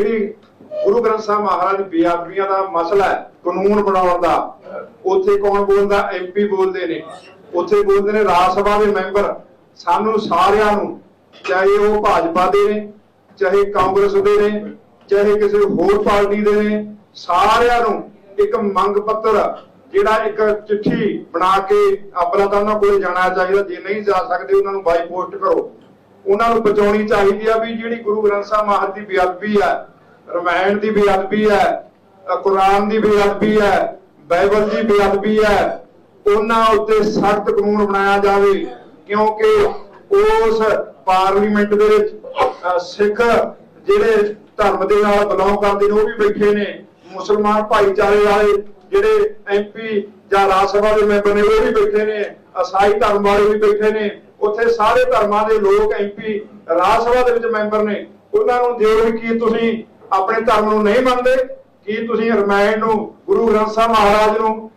ਜਿਹੜੀ ਗੁਰੂ ਗ੍ਰੰਥ ਸਾਹਿਬ ਮਹਾਰਾਜ ਦੀ ਦਾ ਮਸਲਾ ਹੈ, ਕਾਨੂੰਨ ਬਣਾਉਣ ਦਾ, ਉੱਥੇ ਕੌਣ ਬੋਲਦਾ? ਐਮਪੀ ਬੋਲਦੇ ਨੇ। ਉੱਥੇ ਬੋਲਦੇ ਨੇ ਰਾਜ ਸਭਾ ਦੇ ਮੈਂਬਰ। ਸਾਨੂੰ ਸਾਰਿਆਂ ਨੂੰ, ਚਾਹੇ ਉਹ ਭਾਜਪਾ ਦੇ ਨੇ, ਚਾਹੇ ਕਾਂਗਰਸ ਦੇ ਨੇ, ਚਾਹੇ ਕਿਸੇ ਹੋਰ ਪਾਰਟੀ ਦੇ ਨੇ, ਸਾਰਿਆਂ ਨੂੰ ਇੱਕ ਮੰਗ ਪੱਤਰ, ਜਿਹੜਾ ਇੱਕ ਚਿੱਠੀ ਬਣਾ ਕੇ ਆਪਣਾ ਕੋਲ ਜਾਣਾ ਚਾਹੀਦਾ। ਜੇ ਨਹੀਂ ਜਾ ਸਕਦੇ, ਉਹਨਾਂ ਨੂੰ ਬਾਈ ਪੋਸਟ ਕਰੋ। ਉਹਨਾਂ ਨੂੰ ਬਚਾਉਣੀ ਚਾਹੀਦੀ ਆ ਵੀ ਜਿਹੜੀ ਗੁਰੂ ਗ੍ਰੰਥ ਸਾਹਿਬ ਮਹਾਰਾਜ ਦੀ ਬੇਅਦਬੀ ਆ ਰਮਾਇਣ ਦੀ ਬੇਅਦਬੀ ਹੈ ਕੁਰਾਨ ਦੀ ਬੇਅਦਬੀ ਹੈ, ਬਾਈਬਲ ਦੀ ਬੇਅਦਬੀ ਹੈ। ਉਹਨਾਂ ਉੱਤੇ ਸਖਤ ਕਾਨੂੰਨ ਬਣਾਇਆ ਜਾਵੇ, ਕਿਉਂਕਿ ਉਸ ਪਾਰਲੀਮੈਂਟ ਦੇ ਵਿੱਚ ਸਿੱਖ ਜਿਹੜੇ ਧਰਮ ਦੇ ਨਾਲ ਬਿਲੋਂਗ ਕਰਦੇ ਨੇ, ਉਹ ਵੀ ਬੈਠੇ ਨੇ। ਮੁਸਲਮਾਨ ਭਾਈਚਾਰੇ ਵਾਲੇ ਜਿਹੜੇ ਐਮਪੀ ਜਾਂ ਰਾਜ ਸਭਾ ਦੇ ਮੈਂਬਰ ਨੇ, ਉਹ ਵੀ ਬੈਠੇ ਨੇ। ਅਸਾਈ ਧਰਮ ਵਾਲੇ ਵੀ ਬੈਠੇ ਨੇ। ਉੱਥੇ ਸਾਰੇ ਧਰਮਾਂ ਦੇ ਲੋਕ ਐਮਪੀ ਰਾਜ ਸਭਾ ਦੇ ਵਿੱਚ ਮੈਂਬਰ ਨੇ। ਉਹਨਾਂ ਨੂੰ ਦਿਓ ਕਿ ਤੁਸੀਂ ਆਪਣੇ ਧਰਮ ਨੂੰ ਨਹੀਂ ਮੰਨਦੇ ਕੀ ਤੁਸੀਂ ਰਮਾਇਣ ਨੂੰ ਗੁਰੂ ਗ੍ਰੰਥ ਸਾਹਿਬ ਮਹਾਰਾਜ ਨੂੰ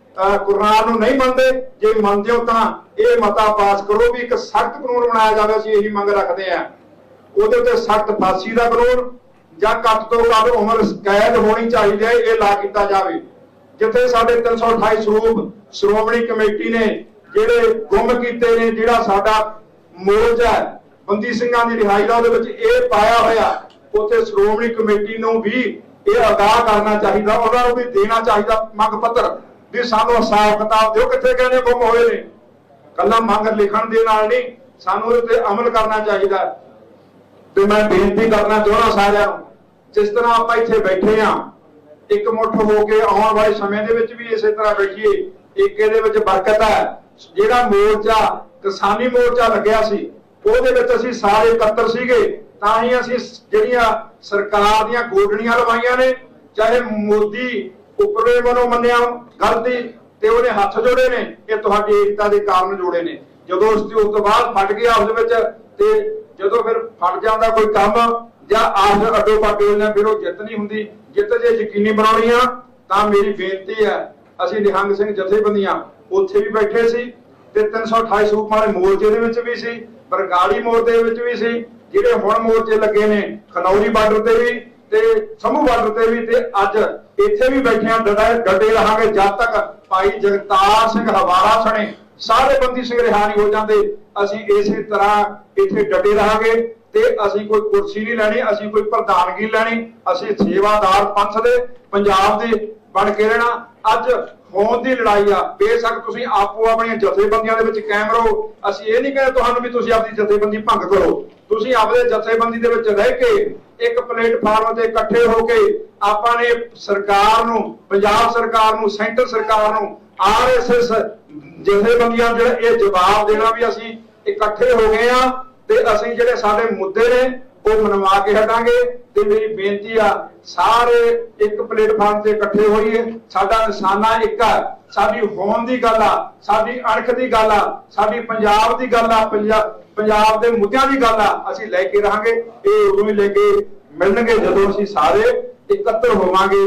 ਕੁਰਾਨ ਨੂੰ ਨਹੀਂ ਮੰਨਦੇ? ਜੇ ਮੰਨਦੇ ਹੋ ਤਾਂ ਇਹ ਮਤਾ ਪਾਸ ਕਰੋ ਵੀ ਇੱਕ ਸਖਤ ਕਾਨੂੰਨ ਬਣਾਇਆ ਜਾਵੇ ਅਸੀਂ ਇਹੀ ਮੰਗ ਰੱਖਦੇ ਆਂ ਉਹਦੇ ਉੱਤੇ ਸਖਤ ਫਾਂਸੀ ਦਾ ਕਾਨੂੰਨ ਜਾਂ ਘੱਟ ਤੋਂ ਘੱਟ ਉਮਰ ਕੈਦ ਹੋਣੀ ਚਾਹੀਦੀ ਹੈ ਇਹ ਲਾ ਕੀਤਾ ਜਾਵੇ। ਜਿੱਥੇ ਸਾਡੇ 328 ਸਰੂਪ ਸ਼੍ਰੋਮਣੀ ਕਮੇਟੀ ਨੇ ਜਿਹੜੇ ਗੁੰਮ ਕੀਤੇ ਨੇ ਜਿਹੜਾ ਸਾਡਾ ਮੋਰਚਾ ਹੈ, ਬੰਦੀ ਸਿੰਘਾਂ ਦੀ ਰਿਹਾਈ ਦਾ ਉਹਦੇ ਵਿੱਚ ਇਹ ਪਾਇਆ ਹੋਇਆ। ਉੱਥੇ ਸ਼੍ਰੋਮਣੀ ਕਮੇਟੀ ਨੂੰ ਵੀ ਇਹ ਅਗਾਹ ਕਰਨਾ ਚਾਹੀਦਾ ਉਹਨਾਂ ਨੂੰ ਵੀ ਦੇਣਾ ਚਾਹੀਦਾ ਮੰਗ ਪੱਤਰ ਵੀ ਸਾਨੂੰ ਹਿਸਾਬ ਕਿਤਾਬ ਦਿਓ ਕਿੱਥੇ ਕਹਿੰਦੇ ਗੁੰਮ ਹੋਏ ਨੇ। ਕੱਲਾ ਮੰਗ ਲਿਖਣ ਦੇ ਨਾਲ ਨਹੀਂ, ਸਾਨੂੰ ਉਹਦੇ ਤੇ ਅਮਲ ਕਰਨਾ ਚਾਹੀਦਾ। ਤੇ ਮੈਂ ਬੇਨਤੀ ਕਰਨਾ ਚਾਹੁੰਦਾ ਸਾਰਿਆਂ ਨੂੰ, ਜਿਸ ਤਰ੍ਹਾਂ ਆਪਾਂ ਇੱਥੇ ਬੈਠੇ ਆ ਇੱਕ ਮੁੱਠ ਹੋ ਕੇ ਆਉਣ ਵਾਲੇ ਸਮੇਂ ਦੇ ਵਿੱਚ ਵੀ ਇਸੇ ਤਰ੍ਹਾਂ ਬੈਠੀਏ, ਇੱਕ ਇਹਦੇ ਵਿੱਚ ਬਰਕਤ ਹੈ। ਜਿਹੜਾ ਮੋਰਚਾ ਕਿਸਾਨੀ ਮੋਰਚਾ ਲੱਗਿਆ ਸੀ, ਉਹਦੇ ਵਿੱਚ ਅਸੀਂ ਸਾਰੇ ਇਕੱਤਰ ਸੀਗੇ। ਤਾਂ ਹੀ ਅਸੀਂ ਜਿਹੜੀਆਂ ਸਰਕਾਰ ਦੀਆਂ ਗੋਡਣੀਆਂ ਲਵਾਈਆਂ ਨੇ, ਚਾਹੇ ਮੋਦੀ ਉੱਪਰਲੇ ਮਨੋਂ ਮੰਨਿਆ ਗਲਤੀ ਤੇ ਉਹਨੇ ਹੱਥ ਜੋੜੇ ਨੇ, ਇਹ ਤੁਹਾਡੀ ਏਕਤਾ ਦੇ ਕਾਰਨ ਜੋੜੇ ਨੇ। ਜਦੋਂ ਉਸ ਦੀ ਉਸ ਤੋਂ ਬਾਅਦ ਫਟ ਗਿਆ ਉਸ ਵਿੱਚ ਤੇ ਜਦੋਂ ਫਿਰ ਫਟ ਜਾਂਦਾ ਕੋਈ ਕੰਮ ਜਾਂ ਆਸ ਅੱਡੋ ਪਾਟੋ ਇਹਨਾਂ ਫਿਰ ਉਹ ਜਿੱਤ ਨਹੀਂ ਹੁੰਦੀ। ਜਿੱਤ ਜੇ ਯਕੀਨੀ ਬਣਾਉਣੀ ਆ, ਤਾਂ ਮੇਰੀ ਬੇਨਤੀ ਹੈ, ਅਸੀਂ ਨਿਹੰਗ ਸਿੰਘ ਜਥੇਬੰਦੀਆਂ ਉੱਥੇ ਵੀ ਬੈਠੇ ਸੀ ਤੇ 328 ਸੂਪ ਵਾਲੇ ਮੋਰਚੇ ਦੇ ਵਿੱਚ ਵੀ ਸੀ, ਬਰਗਾੜੀ ਮੋਰਚੇ ਦੇ ਵਿੱਚ ਵੀ ਸੀ ਜਿਹੜੇ ਹੁਣ ਮੋਰਚੇ ਲੱਗੇ ਨੇ, ਖਨੌਰੀ ਬਾਰਡਰ ਤੇ ਵੀ ਤੇ ਸਮੂਹ ਬਾਰਡਰ ਤੇ ਵੀ ਤੇ ਅੱਜ ਇੱਥੇ ਵੀ ਬੈਠਿਆਂ ਡਟੇ ਡਟੇ ਰਹਾਂਗੇ ਜਦ ਤੱਕ ਭਾਈ ਜਗਤਾਰ ਸਿੰਘ ਹਵਾਰਾ ਸਣੇ, ਸਾਰੇ ਬੰਦੀ ਸਿੰਘ ਰਿਹਾ ਨਹੀਂ ਹੋ ਜਾਂਦੇ, ਅਸੀਂ ਇਸੇ ਤਰ੍ਹਾਂ ਇੱਥੇ ਡਟੇ ਰਹਾਂਗੇ ਤੇ ਅਸੀਂ ਕੋਈ ਕੁਰਸੀ ਨਹੀਂ ਲੈਣੀ, ਅਸੀਂ ਕੋਈ ਪ੍ਰਧਾਨਗੀ ਲੈਣੀ, ਅਸੀਂ ਸੇਵਾਦਾਰ ਪੰਥ ਦੇ, ਪੰਜਾਬ ਦੇ ਬਣ ਕੇ ਰਹਿਣਾ। ਅੱਜ ਹੋਂਦ ਦੀ ਲੜਾਈ ਆ, ਬੇਸ਼ੱਕ ਤੁਸੀਂ ਆਪੋ ਆਪਣੀਆਂ ਜਥੇਬੰਦੀਆਂ ਦੇ ਵਿੱਚ ਕਾਇਮ ਰਹੋ, ਅਸੀਂ ਇਹ ਨਹੀਂ ਕਹਿੰਦੇ ਤੁਹਾਨੂੰ ਵੀ ਤੁਸੀਂ ਆਪਣੀ ਜਥੇਬੰਦੀ ਭੰਗ ਕਰੋ। ਤੁਸੀਂ ਆਪਦੇ ਜਥੇਬੰਦੀ ਦੇ ਵਿੱਚ ਰਹਿ ਕੇ ਇੱਕ ਪਲੇਟਫਾਰਮ ਤੇ ਇਕੱਠੇ ਹੋ ਕੇ ਆਪਾਂ ਨੇ ਸਰਕਾਰ ਨੂੰ, ਪੰਜਾਬ ਸਰਕਾਰ ਨੂੰ, ਸੈਂਟਰ ਸਰਕਾਰ ਨੂੰ ਆਰਐਸਐਸ ਜਥੇਬੰਦੀਆਂ ਨੂੰ ਜਿਹੜਾ ਇਹ ਜਵਾਬ ਦੇਣਾ ਵੀ ਅਸੀਂ ਇਕੱਠੇ ਹੋ ਗਏ ਆ ਤੇ ਅਸੀਂ ਜਿਹੜੇ ਸਾਡੇ ਮੁੱਦੇ ਨੇ ਉਹ ਮਨਵਾ ਕੇ ਹਟਾਂਗੇ ਤੇ ਮੇਰੀ ਬੇਨਤੀ ਆ, ਸਾਰੇ ਇੱਕ ਪਲੇਟਫਾਰਮ ਤੇ ਇਕੱਠੇ ਹੋਈਏ। ਸਾਡਾ ਨਿਸ਼ਾਨਾ ਇੱਕ ਆ, ਸਾਡੀ ਹੋਣ ਦੀ ਗੱਲ ਆ, ਸਾਡੀ ਅਣਖ ਦੀ ਗੱਲ ਆ, ਸਾਡੀ ਪੰਜਾਬ ਦੀ ਗੱਲ ਆ ਪੰਜਾਬ ਦੇ ਮੁੱਦਿਆਂ ਦੀ ਗੱਲ ਆ, ਅਸੀਂ ਲੈ ਕੇ ਰਹਾਂਗੇ। ਇਹ ਉਦੋਂ ਹੀ ਲੈ ਕੇ ਮਿਲਣਗੇ ਜਦੋਂ ਅਸੀਂ ਸਾਰੇ ਇਕੱਤਰ ਹੋਵਾਂਗੇ।